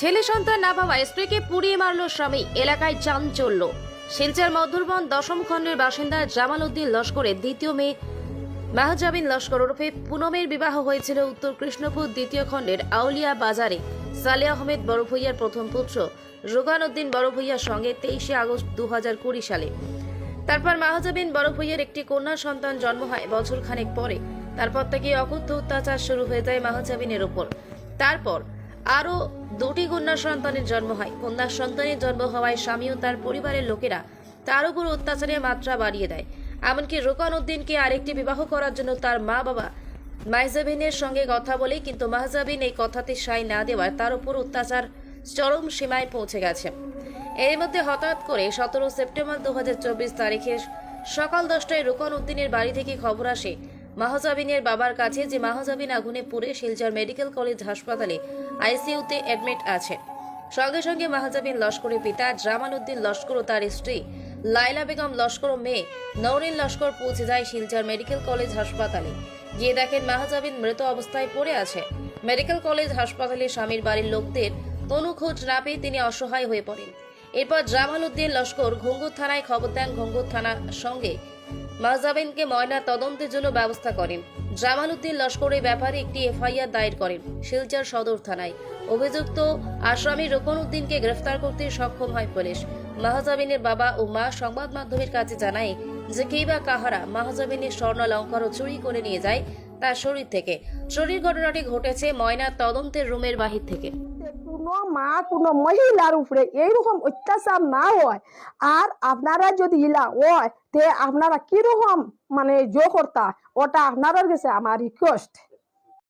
ছেলে সন্তান না পাওয়া স্ত্রীকে পুড়িয়ে মারল স্বামী। এলাকায় চান চলল। শিলচর মধুরবন দশম খণ্ডের বাসিন্দা জামাল উদ্দিন লস্করের দ্বিতীয় মেয়ে মাহজাবিন লস্কর ওরফে পুনমের বিবাহ হয়েছিল উত্তর কৃষ্ণপুর দ্বিতীয় খণ্ডের আউলিয়া বাজারে। সালে আহমেদ বড় ভূঁইয়ার প্রথম পুত্র, রোগান উদ্দিন বড় ভূঁইয়ার সঙ্গে তেইশে আগস্ট দু কুড়ি সালে। তারপর মাহজাবিন বড় ভূঁইয়ার একটি কন্যা সন্তান জন্ম হয় বছর খানেক পরে। তারপর থেকে অকুদ্ধ অত্যাচার শুরু হয়ে যায় মাহজাবিনের ওপর তারপর আরও দুটি কন্যা সন্তানের জন্ম হয়। কন্যা সন্তানের জন্ম হওয়ায় স্বামী ও তার পরিবারের লোকেরা তার উপর অত্যাচারের মাত্রা বাড়িয়ে দেয়। এমনকি রোকন উদ্দিনকে আরেকটি বিবাহ করার জন্য তার মা বাবা মাহজাবিনের সঙ্গে কথা বলে, কিন্তু মাহজাবিন এই কথাতে সাই না দেওয়ার তার উপর অত্যাচার চরম সীমায় পৌঁছে গেছে। এর মধ্যে হঠাৎ করে সতেরো সেপ্টেম্বর দু হাজার চব্বিশ তারিখে সকাল দশটায় রোকন উদ্দিনের বাড়ি থেকে খবর আসে মাহজাবিনের বাবার কাছে যে মাহজাবিন আগুনে পুড়ে শিলচর মেডিকেল কলেজ হাসপাতালে আইসিইউতে অ্যাডমিট আছে সঙ্গে সঙ্গে মাহজাবিন লস্করের পিতা জামাল উদ্দিন লস্কর ও তার স্ত্রী লাইলা বেগম লস্কর ও মেয়ে নৌরিন লস্কর পৌঁছে যায় শিলচর মেডিকেল কলেজ হাসপাতালে। গিয়ে দেখেন মাহজাবিন মৃত অবস্থায় পড়ে আছে। মেডিকেল কলেজ হাসপাতালে স্বামীর বাড়ির লোকদের কোনো খোঁজ না পেয়ে তিনি অসহায় হয়ে পড়েন। এরপর জামাল উদ্দিন লস্কর ঘুঙ্গুর থানায় খবর দেন। ঘুঙ্গুর থানার সঙ্গে মাহজাবিনকে ময়না তদন্তের জন্য ব্যবস্থা করেন। জামাল উদ্দিন লস্কর এই ব্যাপারে একটি এফআইআর দায়ের করেন শিলচর সদর থানায়। অভিযুক্ত আসামি রোকন উদ্দিনকে গ্রেফতার করতে সক্ষম হয় পুলিশ। মাহজাবিনের বাবা ও মা সংবাদ মাধ্যমের কাছে জানায় যে কে বা কাহারা মাহজাবিনের স্বর্ণ অলঙ্কারও চুরি করে নিয়ে যায় তার শরীর থেকে। চুরির ঘটনাটি ঘটেছে ময়না তদন্তের রুমের বাহির থেকে। কোনো মা, কোনো মহিলার উপরে এইরকম অত্যাচার না হয়। আর আপনারা যদি ইলা হয়, তে আপনারা কীরকম মানে জো করতা? ওটা আপনাদের কাছে আমার রিকোয়েস্ট